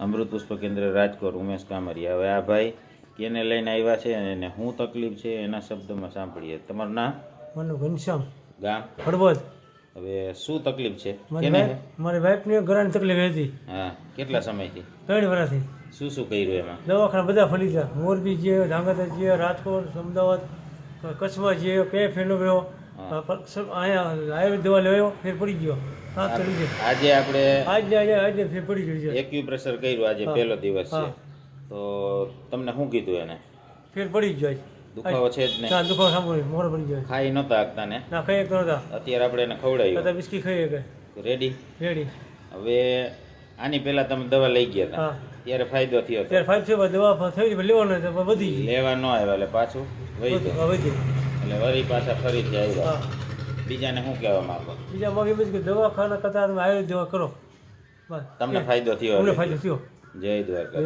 અમૃત પુષ્પ કેન્દ્ર રાજકોટ ઉમેશ કામરિયા હવે આ ભાઈ કેને લઈને આવ્યા છે અને શું તકલીફ છે એના શબ્દમાં સાંભળીએ. તમારું નામ? મને ઘનશ્યામ. ગામ? હળવદ. હવે શું તકલીફ છે? મારી કેને વાઈફ મારી વાઈફને ઘરાની તકલીફ હતી. હા કેટલા સમયથી? ત્રણ વર્ષથી શું શું કર્યું એમાં? દવાખાના બધા ફરી ગયા. મોરબી છે ધાંગધ્રા છે રાજકોટ અમદાવાદ કચ્છમાં છે કે ફેલો ગયો હા. અહીંયા આયુર્વેદ દવા લેવાયો ફેર પડી ગયો. સાત કરી છે આજે આપણે આજને આજે આજને ફેર પડી ગયું છે. એક્યુપ્રેશર કર્યું આજે પહેલો દિવસ છે. તો તમને શું કીધું એને? ફેર પડી ગયો દુખાવો છે જ ને ના દુખાવો સાંભળ્યો મોર પડી ગયો ખાઈ નહોતા આપતા ને? ના ખાઈ એક નહોતા. અત્યારે આપણે એને ખવડાવ્યું છતાં બિસ્કી ખાઈ કે રેડી રેડી હવે આની પહેલા તમે દવા લઈ ગયા હતા. ત્યારે ફાયદો થયો ત્યારે ફાયદો દવા થઈ લેવાનો તો લેવા ન આવ્યા એટલે પાછું વહી ગયું. એટલે વળી પાછા ફરીથી આવ્યા. બીજાને શું કહેવા માંગો? બીજા મગ એમ જ કે દવાખાના કરતા તમે દવા કરો. બસ. તમને ફાયદો થયો અમને ફાયદો થયો. જય દ્વારકા